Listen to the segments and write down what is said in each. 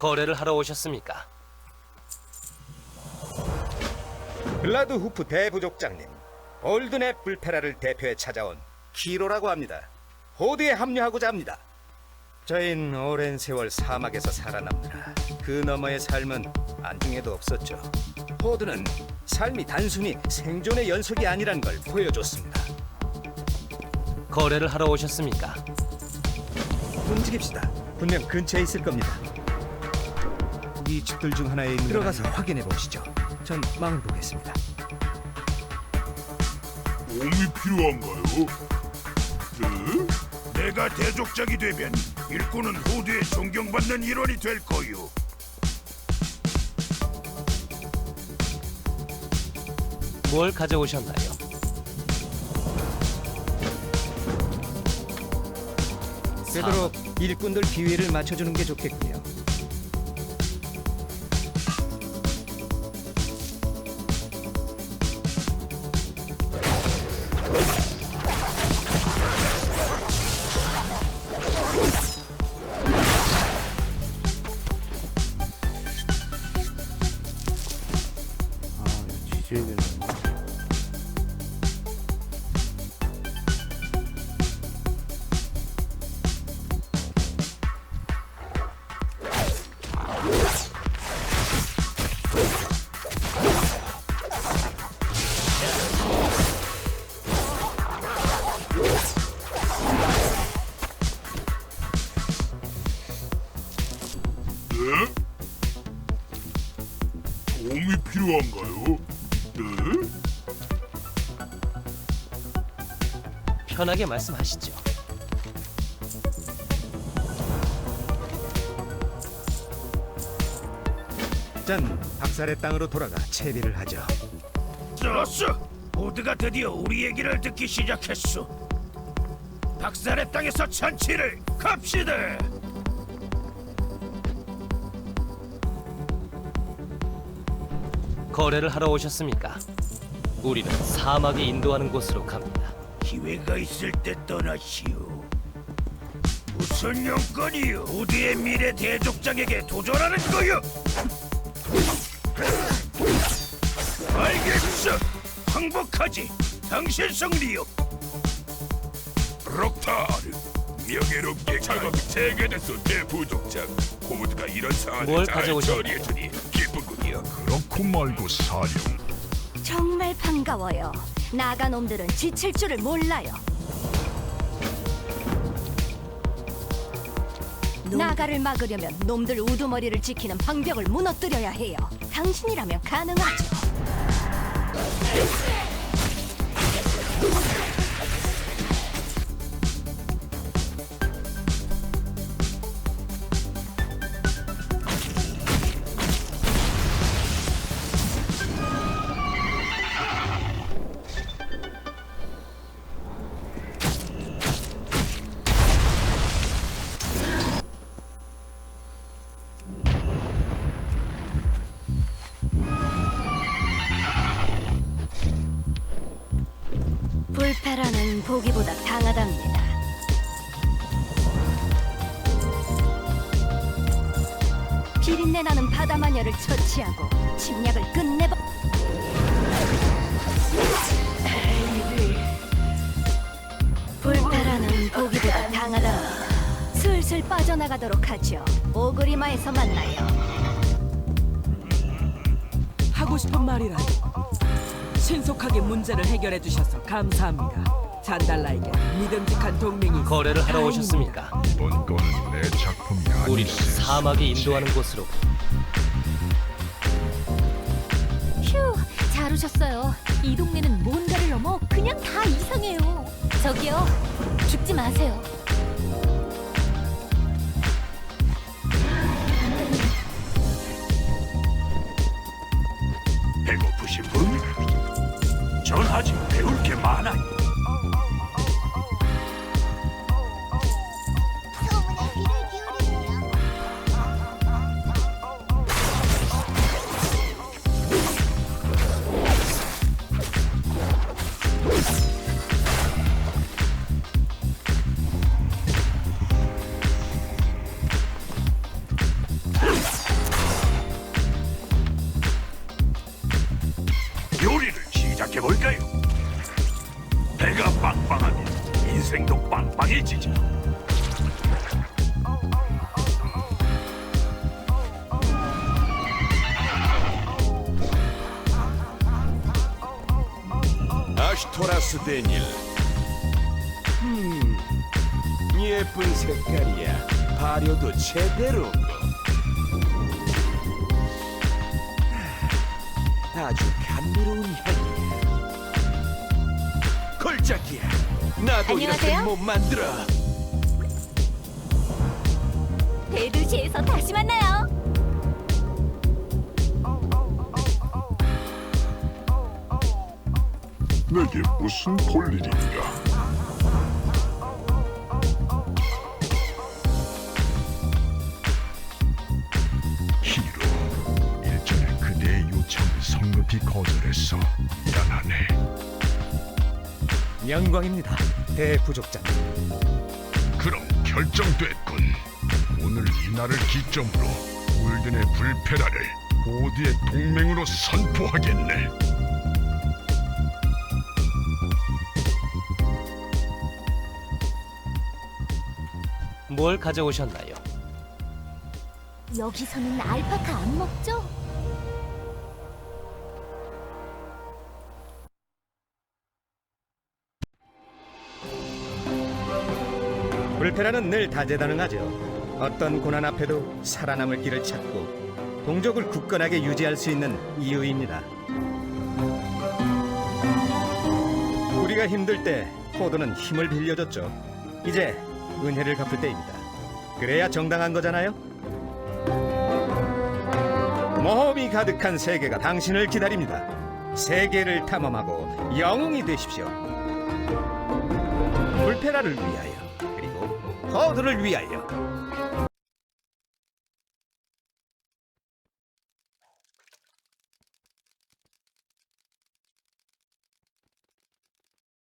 거래를 하러 오셨습니까? 블라드 후프 대부족장님, 올드넷 불페라를 대표해 찾아온 키로라고 합니다. 호드에 합류하고자 합니다. 저흰 오랜 세월 사막에서 살아남느라 그 너머의 삶은 안중에도 없었죠. 호드는 삶이 단순히 생존의 연속이 아니란 걸 보여줬습니다. 거래를 하러 오셨습니까? 움직입시다. 분명 근처에 있을 겁니다. 이 집들 중 하나에 있는 들어가서 확인해 보시죠. 전 망을 보겠습니다. 도움이 필요한가요? 네? 내가 대족장이 되면 일꾼은 호드에 존경받는 일원이 될 거요. 뭘 가져오셨나요? 되도록 일꾼들 비위를 맞춰주는 게 좋겠군요. 필요한가요? 네? 편하게 말씀하시죠. 전 박살의 땅으로 돌아가 채비를 하죠. 좋았어. 호드가 드디어 우리 얘기를 듣기 시작했어. 박살의 땅에서 잔치를 갑시다. 거래를 하러 오셨습니까? 우리는 사막에 인도하는 곳으로 갑니다. 기회가 있을 때 떠나시오. 무슨 용건이요? 호드의 미래 대족장에게 도전하는 거요. 알겠어. 항복하지. 당신 승리요. 록타르 명예롭게 작업이 재개됐어 대부족장 코드가 이런 상황을 뭘 잘 가져오셨나요? 처리해주니 기쁘군요 그렇고 말고 사령 정말 반가워요. 나가 놈들은 지칠 줄을 몰라요. 나가를 막으려면 놈들 우두머리를 지키는 방벽을 무너뜨려야 해요. 당신이라면 가능하죠. 불패라는 보기보다 강하답니다. 비린내 나는 바다 마녀를 처치하고 침략을 끝내버. 불패라는 보기보다 강하답니다. 슬슬 빠져나가도록 하죠. 오그리마에서 만나요. 하고 싶은 말이라도 신속하게 문제를 해결해 주셔서 감사합니다. 잔달라에게 믿음직한 동맹이 거래를 하러 다행입니다. 오셨습니까? 이번 거는 내 작품이 아니 우리는 사막에 인도하는 곳으로 휴, 잘 오셨어요. 이 동네는 뭔가를 넘어 그냥 다 이상해요. 저기요, 죽지 마세요. 많아 아슈토라스 데닐. 음, 예쁜 색깔이야. 발효도 제대로. 아주 감미로운 향이야. 걸작이야. 나도 이렇게 안녕하세요? 못 만들어. 대도시에서 다시 만나요. 내게 무슨 볼일인가? 히로, 일전에 그대의 요청을 성급히 거절했어. 미안하네. 영광입니다, 대부족장님. 그럼 결정됐군. 오늘 이 날을 기점으로 골든의 불페라를 고드의 동맹으로 선포하겠네. 뭘 가져오셨나요? 여기서는 알파카 안 먹죠? 불페라는 늘 다재다능하죠. 어떤 고난 앞에도 살아남을 길을 찾고 동족을 굳건하게 유지할 수 있는 이유입니다. 우리가 힘들 때 포도는 힘을 빌려줬죠. 이제 은혜를 갚을 때입니다. 그래야 정당한 거잖아요. 모험이 가득한 세계가 당신을 기다립니다. 세계를 탐험하고 영웅이 되십시오. 불페라를 위하여 그리고 허드를 위하여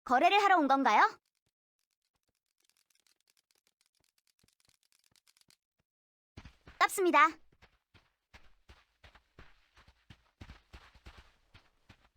거래를 하러 온 건가요? 깝습니다.